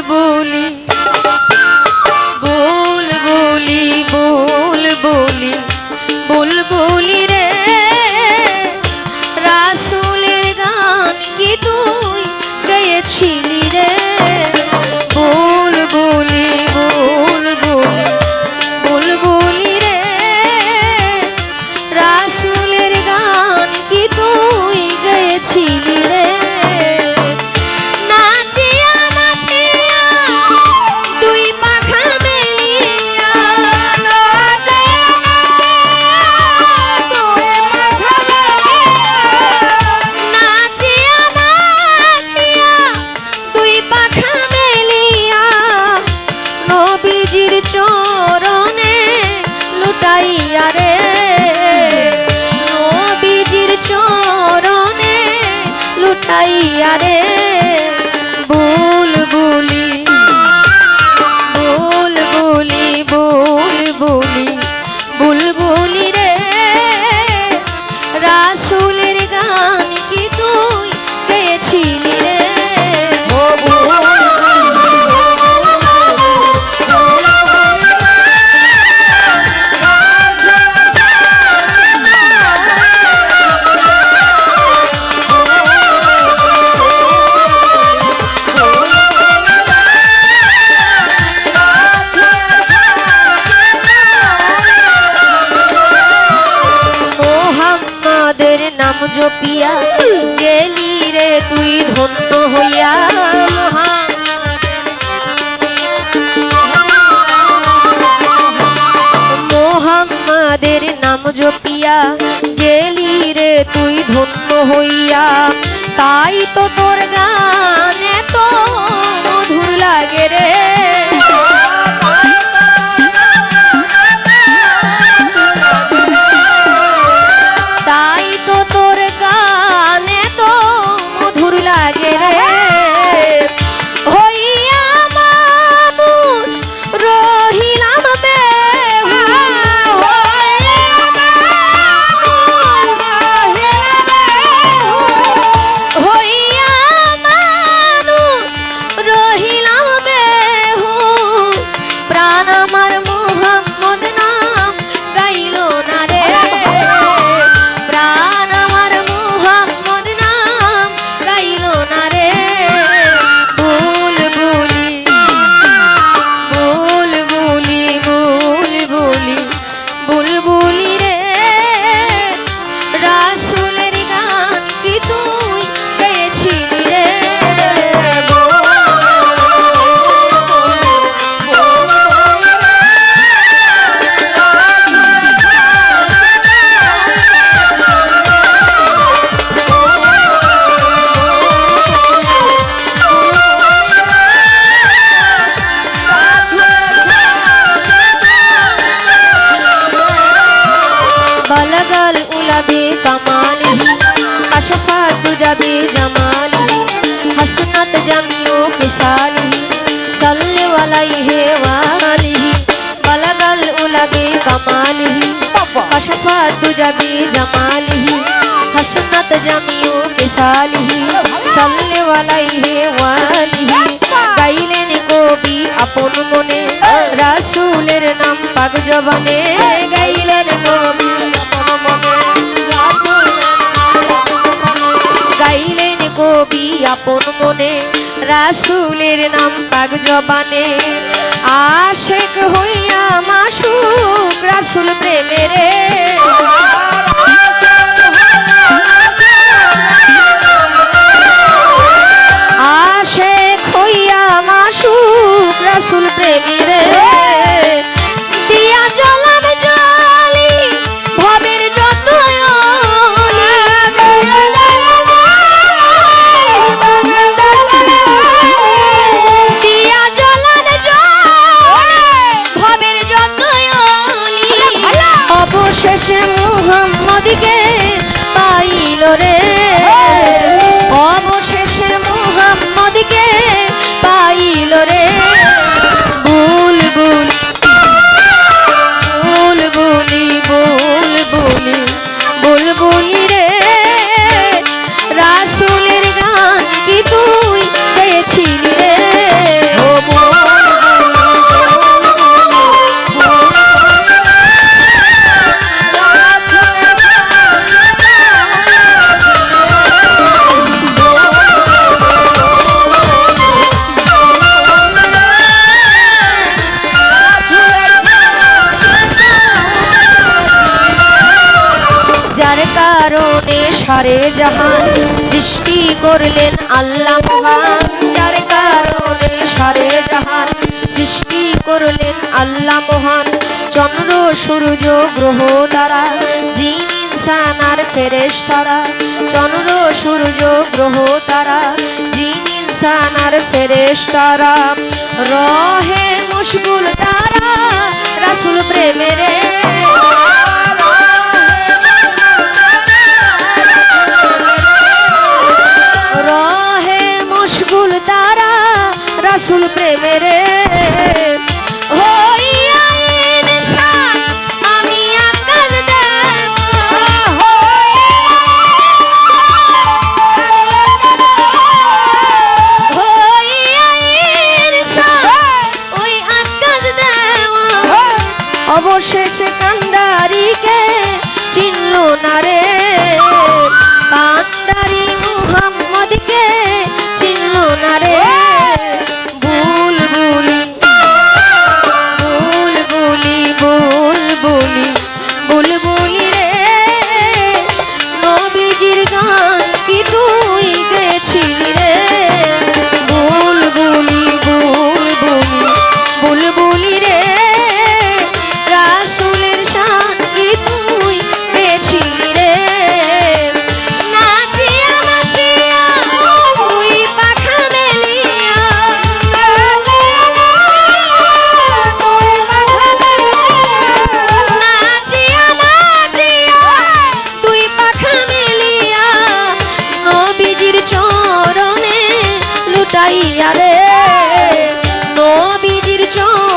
বুল নবীজির চরণে লুটাইয়া রে নাম জপিয়া, গেলি রে তুই ধন্য হইয়া মোহাম্মদের নাম জপিয়া, গেলি রে তুই ধন্য হইয়া। তাই তো তোর গান এত মধুর লাগে রে। কামালি আশফাক যাবে জামালি হাসনাত জামিও কিসালি সাল্লে আলাইহি ওয়ালিহি বালাগাল উলাবে কামালিহি, আশফাক যাবে জামালিহি, হাসনাত জামিও কিসালিহি সাল্লে আলাইহি ওয়ালিহি গাইলেন কবি আপন মনে, রাসূলের নাম পাক জবানে, গাই কবি আপন মনে, রাসূলের নাম পাক জবানে। আশেক হইয়া মাসুক রাসূল প্রেমেরে আশেক হইয়া মাসুক রাসূল প্রেমেরে দিয়া Sessions সারে জাহান সৃষ্টি করলেন আল্লাহ। যার কারণে সারে জাহান সৃষ্টি করলেন আল্লাহ মহান। চন্দ্র, সূর্য, গ্রহ তারা জিন, ইনসান আর ফেরেশ তারা চন্দ্র, সূর্য, গ্রহ তারা জিন, ইনসান আর ফেরেশ তারা রহে মুশগুল তারা, রাসুল প্রেমের নবীজির চর